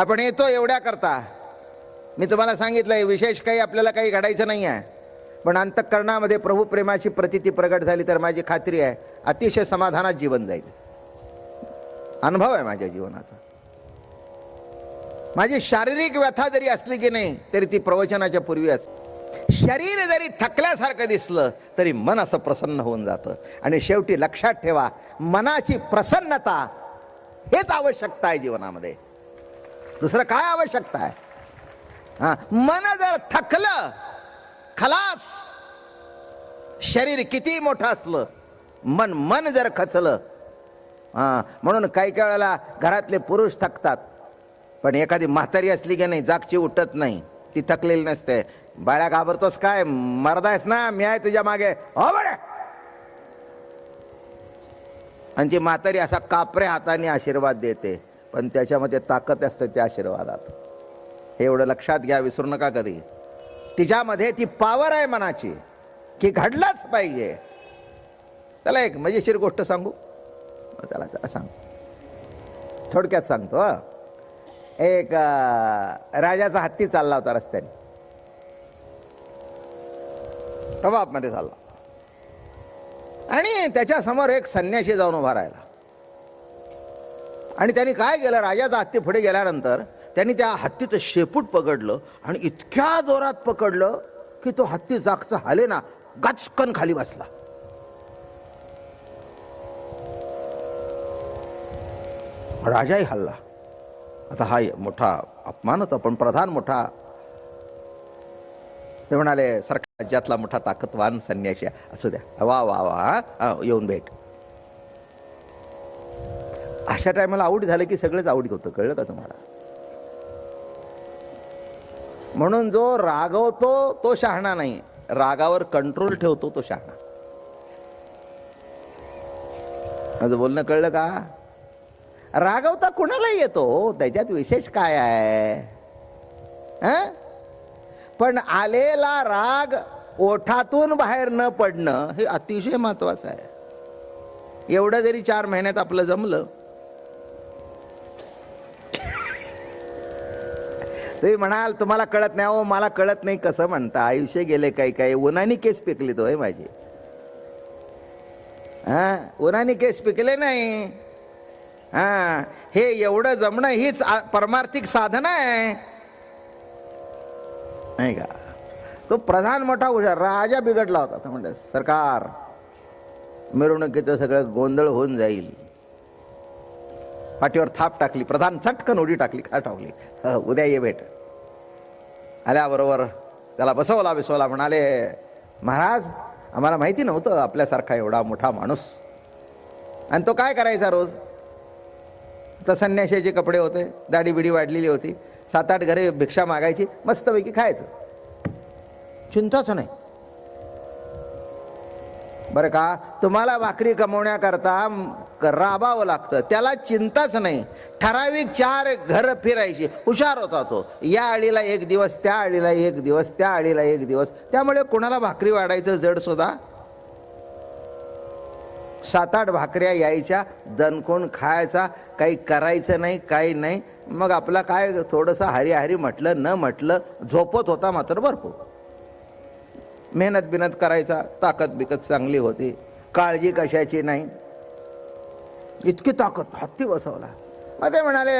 आपण येतो एवढ्या करता. मी तुम्हाला सांगितलंय विशेष काही आपल्याला काही घडायचं नाही आहे. पण अंतःकरणामध्ये प्रभू प्रेमाची प्रतिती प्रगट झाली तर माझी खात्री आहे अतिशय समाधानात जीवन जाईल. अनुभव आहे माझ्या जीवनाचा. माझी शारीरिक व्यथा जरी असली की नाही तरी ती प्रवचनाच्या पूर्वी असते शरीर जरी थकल्यासारखं दिसलं तरी मन असं प्रसन्न होऊन जातं. आणि शेवटी लक्षात ठेवा मनाची प्रसन्नता हेच आवश्यकता आहे जीवनामध्ये. दुसरं काय आवश्यकता आहे? हा मन जर थकलं खलास शरीर किती मोठं असलं मन मन जर खचलं हां म्हणून काही काही वेळेला घरातले पुरुष थकतात. पण एखादी म्हातारी असली की नाही जागची उठत नाही ती थकलेली नसते. बाळ्या घाबरतोस काय? मरदायस ना मी आहे तुझ्या मागे. हो बडे आणि ती म्हातारी असा कापऱ्या हाताने आशीर्वाद देते. पण त्याच्यामध्ये ताकद असते त्या आशीर्वादात. हे एवढं लक्षात घ्या विसरू नका कधी. तिच्यामध्ये ती पावर आहे मनाची की घडलंच पाहिजे. त्याला एक मजेशीर गोष्ट सांगू. त्याला चला सांग. थोडक्यात सांगतो एक राजाचा हत्ती चालला होता रस्त्याने. प्रभातमध्ये चालला. आणि त्याच्यासमोर एक संन्याशी जाऊन उभा राहिला. आणि त्यांनी काय केलं? राजाचा हत्ती पुढे गेल्यानंतर त्यांनी त्या हत्तीचं शेपूट पकडलं आणि इतक्या जोरात पकडलं की तो हत्ती जागचा हाले ना गचकन खाली बसला. राजाही हल्ला. आता हा मोठा अपमान होता पण प्रधान मोठा. ते म्हणाले सरकार राज्यातला मोठा ताकदवान संन्याशी असू द्या. वा वा वा येऊन भेट. अशा टायमाला आऊट झालं की सगळंच आऊट होतं. कळलं का तुम्हाला? म्हणून जो रागवतो तो शहाणा नाही. रागावर कंट्रोल ठेवतो तो शहाणा. माझं बोलणं कळलं का? रागवता कुणालाही येतो. त्याच्यात विशेष काय आहे? पण आलेला राग ओठातून बाहेर न पडणं हे अतिशय महत्वाचं आहे. एवढं जरी चार महिन्यात आपलं जमलं तुम्ही म्हणाल तुम्हाला कळत नाही अहो मला कळत नाही कसं म्हणता. आयुष्य गेले काही काही. उन्हानी केस पिकली तो माझी. हा? उन्हानी केस पिकले नाही. हा? हे एवढं जमणं हीच परमार्थिक साधना आहे. नाही का? तो प्रधान मोठा हुशार राजा बिघडला होता तो म्हणजे सरकार मिरवणुकीचं सगळं गोंधळ होऊन जाईल. पाठीवर थाप टाकली प्रधान चटकन उडी टाकली खा टाकली उद्या ये भेट. आल्याबरोबर त्याला बसवला बिसवला म्हणाले महाराज आम्हाला माहिती नव्हतं आपल्यासारखा एवढा मोठा माणूस. आणि तो काय करायचा रोज? तर संन्याशाचे कपडे होते दाढी बिडी वाढलेली होती सात आठ घरे भिक्षा मागायची मस्तपैकी खायचं. चिंताच नाही. बरं का? तुम्हाला भाकरी कमवण्याकरता राबावं लागतं. त्याला चिंताच नाही. ठराविक चार घर फिरायची. हुशार होता तो. या आळीला एक दिवस त्या आळीला एक दिवस त्या आळीला एक दिवस. त्यामुळे कोणाला भाकरी वाढायचं जड सुद्धा सात आठ भाकऱ्या यायच्या. दणकोण खायचा. काही करायचं नाही काही नाही. मग आपला काय थोडंसं हरी हरी म्हटलं न म्हटलं झोपत होता मात्र भरपूर. मेहनत बिनत करायचा. ताकद बिकत चांगली होती. काळजी कशाची नाही. इतकी ताकद हत्ती बसवला. मग ते म्हणाले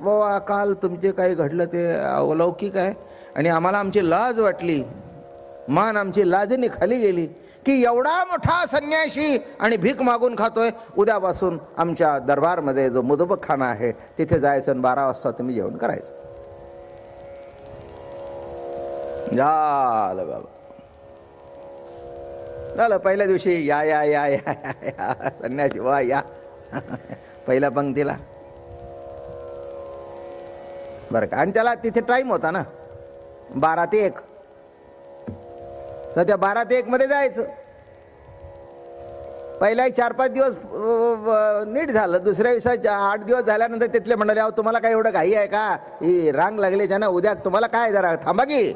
बाबा काल तुमचे काही घडलं ते अलौकिक आहे आणि आम्हाला आमची लाज वाटली. मान आमची लाजनी खाली गेली की एवढा मोठा संन्याशी आणि भीक मागून खातोय. उद्यापासून आमच्या दरबारमध्ये जो मुदबखाना आहे तिथे जायचं आणि बारा वाजता तुम्ही जेवण करायचं. झालं बाबा. झालं पहिल्या दिवशी या या या या या, या संन्यासी वा या. पहिल्या पंक्तीला. बरं का. आणि त्याला तिथे टाईम होता ना. बारा ते एक. तर त्या बारा ते एकमध्ये जायचं. पहिला एक चार पाच दिवस नीट झालं. दुसऱ्या दिवसात आठ दिवस झाल्यानंतर तिथले म्हणाले अहो तुम्हाला काय एवढं घाई आहे का? ही रांग लागली ना. उद्या तुम्हाला काय जरा थांबा की.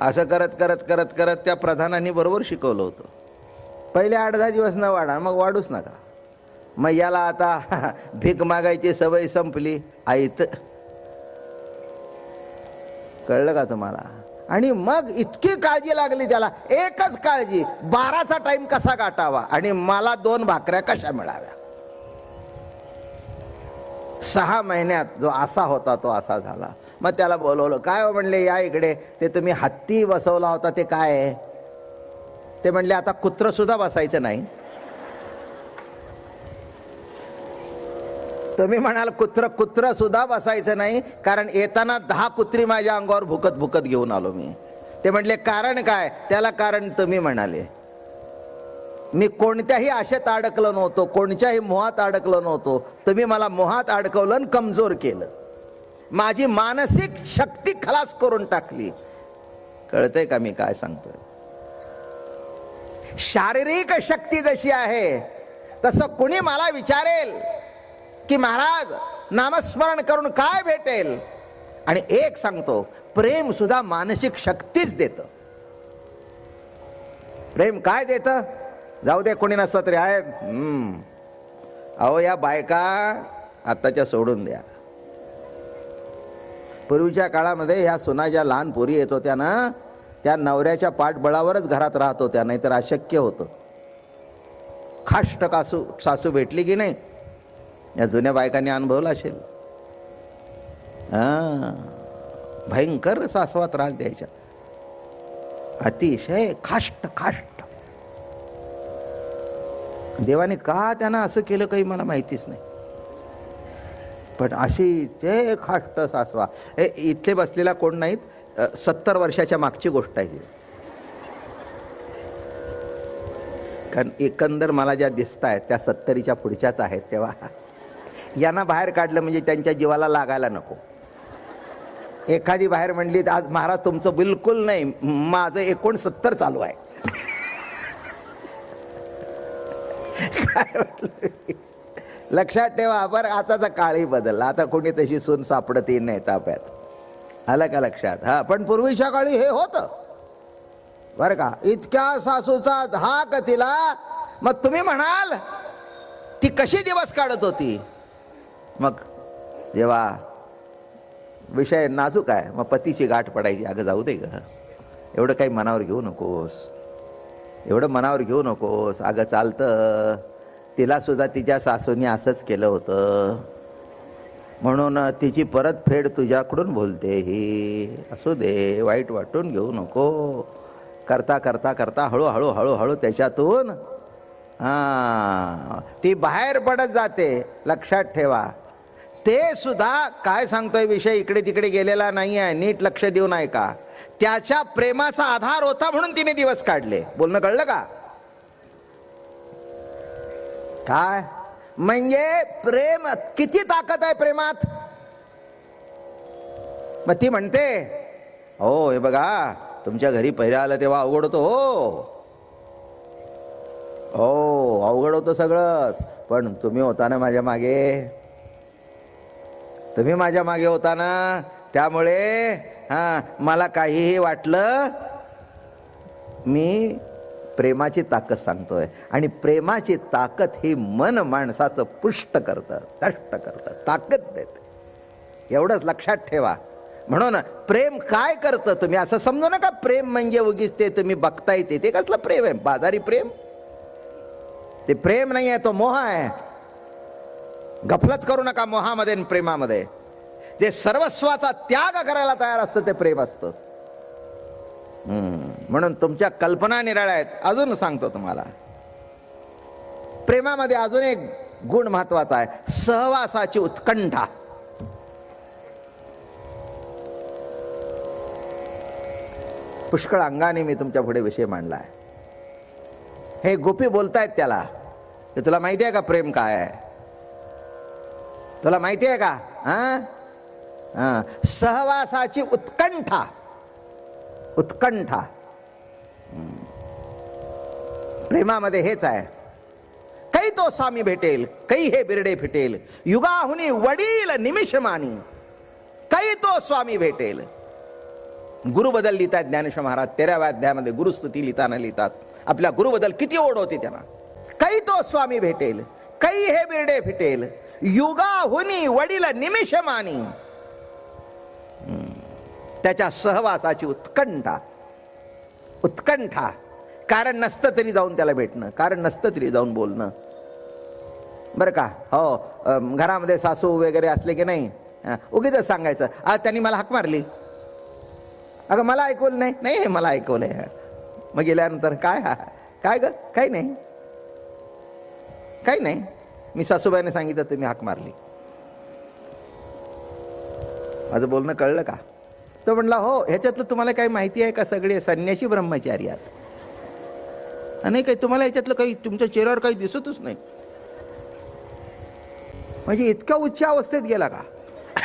असं करत करत करत करत त्या प्रधानांनी बरोबर शिकवलं होतं. पहिले आठ दहा दिवस न वाढा मग वाढूच नका. मग याला आता भीक मागायची सवय संपली. आईत कळलं का तुम्हाला? आणि मग इतकी काळजी लागली त्याला. एकच काळजी बाराचा टाइम कसा गाठावा? आणि मला दोन भाकऱ्या कशा मिळाव्या? सहा महिन्यात जो असा होता तो असा झाला. मग त्याला बोलवलं काय हो म्हणले या इकडे? ते तुम्ही हत्ती बसवला होता ते काय आहे? ते म्हणले आता कुत्रंसुद्धा बसायचं नाही. तुम्ही म्हणाल कुत्र कुत्र सुद्धा बसायचं नाही कारण येताना दहा कुत्री माझ्या अंगावर भुकत भुकत घेऊन आलो मी. ते म्हणले कारण काय? त्याला कारण तुम्ही म्हणाले. मी कोणत्याही आशेत अडकलो नव्हतो कोणत्याही मोहात अडकलो नव्हतो. तुम्ही मला मोहात अडकवलं आणि कमजोर केलं. माझी मानसिक शक्ती खलास करून टाकली. कळतंय का मी काय सांगतोय? शारीरिक शक्ती जशी आहे तसं कुणी मला विचारेल की महाराज नामस्मरण करून काय भेटेल? आणि एक सांगतो प्रेम सुद्धा मानसिक शक्तीच देतं. प्रेम काय देतं? जाऊ दे कोणी नसलं तरी आहे. अहो या बायका आत्ताच्या सोडून द्या. पूर्वीच्या काळामध्ये ह्या सुना ज्या लहान पोरी येत होत्या ना त्या नवऱ्याच्या पाठबळावरच घरात राहत होत्या नाहीतर अशक्य होतं. खाष्ट कासू सासू भेटली की नाही? या जुन्या बायकांनी अनुभवला असेल. हां भयंकर सासवा त्रास द्यायच्या. अतिशय खाष्ट खाष्ट. देवाने का त्यांना असं केलं काही मला माहितीच नाही. पण अशी जे खाष्ट सासवा हे इथले बसलेला कोण नाहीत? सत्तर वर्षाच्या मागची गोष्ट आहे कारण एकंदर मला ज्या दिसत आहेत त्या सत्तरीच्या पुढच्याच आहेत तेव्हा. यांना बाहेर काढलं म्हणजे त्यांच्या जीवाला लागायला नको. एखादी बाहेर म्हणली आज महाराज तुमचं बिलकुल नाही माझं एकोणसत्तर चालू आहे. काय लक्षात ठेवा बरं आताचा काळही बदलला. आता कोणी तशी सून सापडत नाही ताब्यात. आलं का लक्षात हा पण पूर्वीच्या काळी हे होतं। बरं का? इतक्या सासूचा धाक तिला मग तुम्ही म्हणाल ती कशी दिवस काढत होती? मग जेव्हा विषय नाजूक आहे. मग पतीची गाठ पडायची. अगं जाऊ दे ग. एवढं काही मनावर घेऊ नकोस. एवढं मनावर घेऊ नकोस. अगं चालतं. तिला सुद्धा तिच्या सासूने असंच केलं होतं. म्हणून तिची परतफेड तुझ्याकडून बोलते ही. असू दे वाईट वाटून घेऊ नको. करता करता करता हळूहळू हळूहळू त्याच्यातून हां ती बाहेर पडत जाते. लक्षात ठेवा. ते सुद्धा काय सांगतोय विषय इकडे तिकडे गेलेला नाही आहे नीट लक्ष देऊन ऐका त्याच्या प्रेमाचा आधार होता म्हणून तिने दिवस काढले. बोलणं कळलं का? काय? म्हणजे प्रेम किती ताकद आहे प्रेमात? मग ती म्हणते हो हे बघा तुमच्या घरी पहिल्या आलं तेव्हा अवघड होतो हो. हो अवघड होतं सगळंच पण तुम्ही होता ना माझ्या मागे. तुम्ही माझ्या मागे होता ना त्यामुळे हां मला काहीही वाटलं मी प्रेमाची ताकद सांगतोय. आणि प्रेमाची ताकद ही मन माणसाचं पुष्ट करतं तष्ट करतं ताकद देत. एवढंच लक्षात ठेवा. म्हणून प्रेम काय करतं तुम्ही? असं समजू नका प्रेम म्हणजे उगीच ते तुम्ही बघताय ते. ते कसलं प्रेम आहे? बाजारी प्रेम? ते प्रेम नाही आहे तो मोह आहे. गफलत करू नका मोहामध्ये आणि प्रेमामध्ये. जे सर्वस्वाचा त्याग करायला तयार असतं ते प्रेम असतं. हम्म. म्हणून तुमच्या कल्पना निराळ्या आहेत. अजून सांगतो तुम्हाला. प्रेमामध्ये अजून एक गुण महत्त्वाचा आहे. सहवासाची उत्कंठा. पुष्कळ अंगाने मी तुमच्यापुढे विषय मांडला आहे हे गोपी बोलतायत त्याला. तुला माहिती आहे का प्रेम काय आहे? तुला माहिती आहे का? हा. सहवासाची उत्कंठा. उत्कंठा. प्रेमामध्ये हेच आहे. काही तो स्वामी भेटेल काही हे बिरडे फिटेल. युगाहुनी वडील निमिषमानी काही तो स्वामी भेटेल. गुरुबदल लिहितात ज्ञानेश्वर महाराज तेराव्या अध्यायामध्ये गुरुस्तुती लिहिताना लिहितात. आपल्या गुरुबद्दल किती ओढ होती त्यांना. काही तो स्वामी भेटेल काही हे बिरडे फिटेल. युगाहुनी वडील निमिषमानी त्याच्या सहवासाची उत्कंठा उत्कंठा. कारण नसतं तरी जाऊन त्याला भेटणं कारण नसतं तरी जाऊन बोलणं. बरं का? हो घरामध्ये सासू वगैरे असले की नाही? उगीच सांगायचं. आज त्यांनी मला हाक मारली. अगं मला ऐकवलं नाही. नाही मला मला ऐकवलंय मग गेल्यानंतर काय? हा काय ग? काही नाही. काही नाही. मी सासूबाईने सांगितलं तुम्ही हाक मारली. माझं बोलणं कळलं का? तो म्हणला हो ह्याच्यातलं तुम्हाला काही माहिती आहे का? सगळे संन्यासी ब्रह्मचारी आहेत. आणि काही तुम्हाला याच्यातलं काही तुमच्या चेहऱ्यावर काही दिसतच नाही. म्हणजे इतक्या उच्च अवस्थेत गेला का?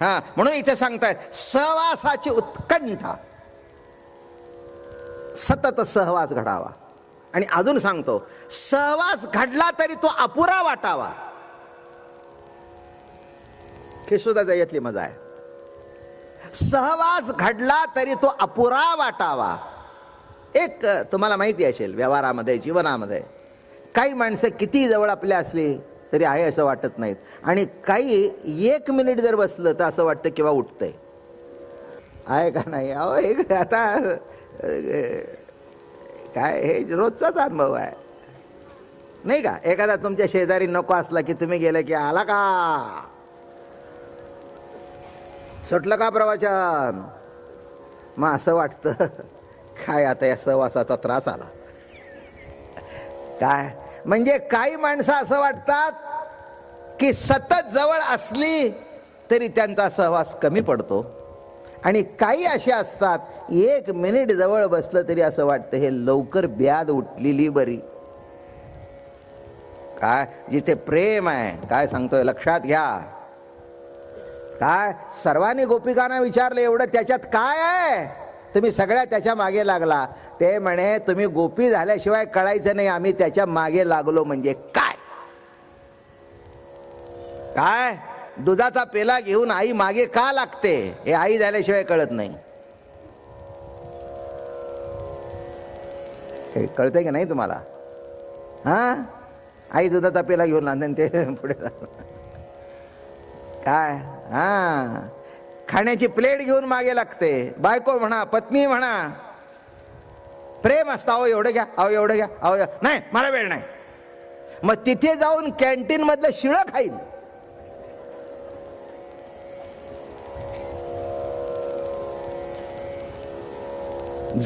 हा म्हणून इथे सांगतायत सहवासाची उत्कंठा. सतत सहवास घडावा. आणि अजून सांगतो सहवास घडला तरी तो अपुरा वाटावा. हे सुद्धा त्याच्यातली मजा आहे. सहवास घडला तरी तो अपुरा वाटावा. एक तुम्हाला माहिती असेल व्यवहारामध्ये जीवनामध्ये काही माणसं किती जवळ आपल्या असली तरी आहे असं वाटत नाहीत. आणि काही एक मिनिट जर बसलं तर असं वाटतं किंवा उठतंय. आहे का नाही? अहो एक आता काय हे रोजचाच अनुभव आहे. नाही का? एखादा तुमच्या शेजारी नको असला की तुम्ही गेले की आला का? सुटलं का प्रवचन? मग असं वाटतं. काय आता या सहवासाचा त्रास आला? काय? म्हणजे काही माणसं असं वाटतात की सतत जवळ असली तरी त्यांचा सहवास कमी पडतो. आणि काही असे असतात एक मिनिट जवळ बसलं तरी असं वाटतं हे लवकर ब्याद उठलेली बरी. काय? जिथे प्रेम आहे काय सांगतोय? लक्षात घ्या. काय? सर्वांनी गोपिकांना विचारलं एवढं त्याच्यात काय आहे? तुम्ही सगळ्या त्याच्यामागे लागला. ते म्हणे तुम्ही गोपी झाल्याशिवाय कळायचं नाही आम्ही त्याच्यामागे लागलो म्हणजे काय? काय? दुधाचा पेला घेऊन आई मागे का लागते? हे आई झाल्याशिवाय कळत नाही. हे कळतंय की नाही तुम्हाला? हा? आई दुधाचा पेला घेऊन आणते ते पुढे काय? हा. खाण्याची प्लेट घेऊन मागे लागते. बायको म्हणा पत्नी म्हणा प्रेम असतं अहो एवढं घ्या अहो एवढं घ्या अहो नाही मला वेळ नाही. मग तिथे जाऊन कॅन्टीन मधलं शिळं खाईल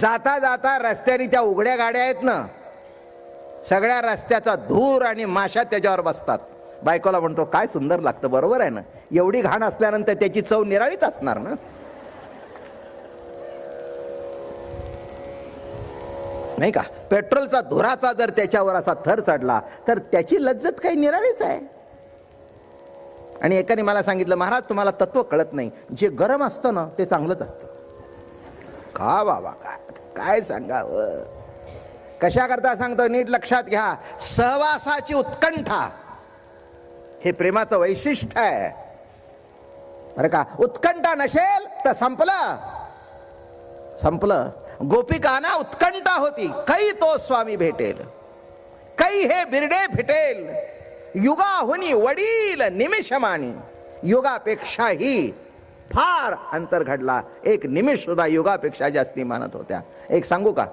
जाता जाता रस्त्याने त्या उघड्या गाड्या आहेत ना सगळ्या रस्त्याचा धूर आणि माशा त्याच्यावर बसतात. बायकोला म्हणतो काय सुंदर लागतं बरोबर आहे ना? एवढी घाण असल्यानंतर त्याची चव निराळीच असणार ना? नाही का? पेट्रोलचा धुराचा जर त्याच्यावर असा थर चढला तर त्याची लज्जत काही निराळीच आहे. आणि एकाने मला सांगितलं महाराज तुम्हाला तत्व कळत नाही. जे गरम असतं ना ते चांगलंच असतं. का बाबा? काय काय सांगावं? कशा करता सांगतो नीट लक्षात घ्या. सहवासाची उत्कंठा. हे प्रेमाचं वैशिष्ट्य आहे. बरं का? उत्कंठा नसेल तर संपलं. संपलं. गोपिकाना उत्कंठा होती. कै तो स्वामी भेटेल. कै हे बिरडे भेटेल युगाहुनी वडील निमिषमानी. युगापेक्षाही फार अंतर घडला. एक निमिष सुद्धा युगापेक्षा जास्ती मानत होत्या. एक सांगू का?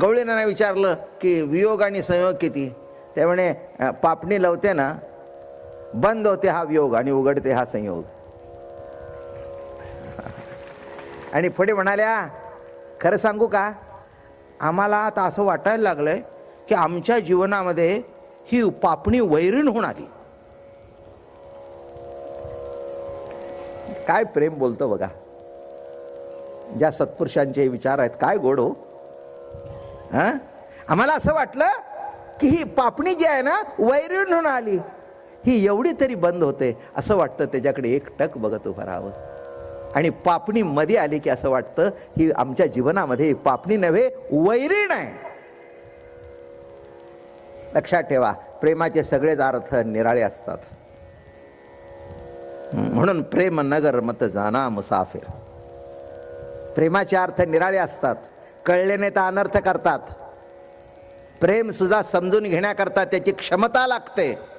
गवळीनं विचारलं की वियोग आणि संयोग किती? ते म्हणे पापणी लावते ना बंद होते हा वियोग आणि उघडते हा संयोग. आणि पुढे म्हणाल्या खरं सांगू का? आम्हाला आता असं वाटायला लागलं आहे की आमच्या जीवनामध्ये ही पापणी वैरीण होऊन आली. काय प्रेम बोलतो बघा. ज्या सत्पुरुषांचे हे विचार आहेत काय गोड हो. हां? आम्हाला असं वाटलं की ही पापणी जी आहे ना वैरीण होऊन आली. ही एवढी तरी बंद होते असं वाटतं त्याच्याकडे एक टक बघत उभं राहावं. आणि पापणी मध्ये आली की असं वाटतं ही आमच्या जीवनामध्ये पापणी नव्हे वैरीण आहे. लक्षात ठेवा प्रेमाचे सगळेच अर्थ निराळे असतात. म्हणून प्रेम नगर मत जाना मुसाफिर. प्रेमाचे अर्थ निराळे असतात कळले नाही तर अनर्थ करतात. प्रेम सुद्धा समजून घेण्याकरता त्याची क्षमता लागते.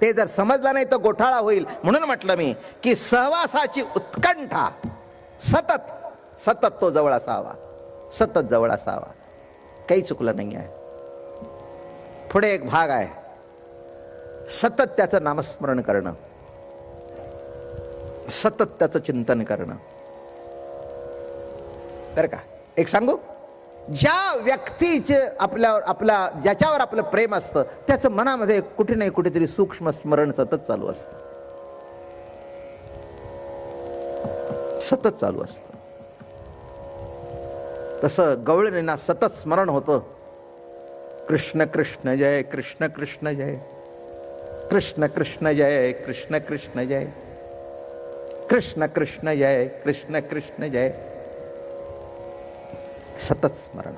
ते जर समजलं नाही तर गोठाळा होईल. म्हणून म्हटलं मी की सहवासाची उत्कंठा. सतत सतत तो जवळ असावा. सतत जवळ असावा. काही चुकलं नाही आहे. पुढे एक भाग आहे. सतत त्याचं नामस्मरण करणं. सतत त्याचं चिंतन करणं. बरं का? एक सांगू? ज्या व्यक्तीचे आपल्यावर आपला ज्याच्यावर आपलं प्रेम असतं त्याचं मनामध्ये कुठे नाही कुठेतरी सूक्ष्म स्मरण सतत चालू असतं. सतत चालू असतं. तसं गवळणींना सतत स्मरण होतं. कृष्ण कृष्ण जय कृष्ण कृष्ण जय. कृष्ण कृष्ण जय कृष्ण कृष्ण जय. कृष्ण कृष्ण जय कृष्ण कृष्ण जय. सतत स्मरण.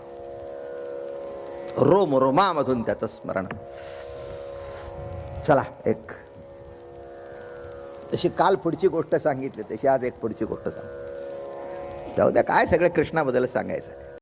रोम रोमामधून त्याचं स्मरण. चला एक. तशी काल पुढची गोष्ट सांगितली तशी आज एक पुढची गोष्ट सांग. जाऊ द्या काय सगळं कृष्णाबद्दल सांगायचं?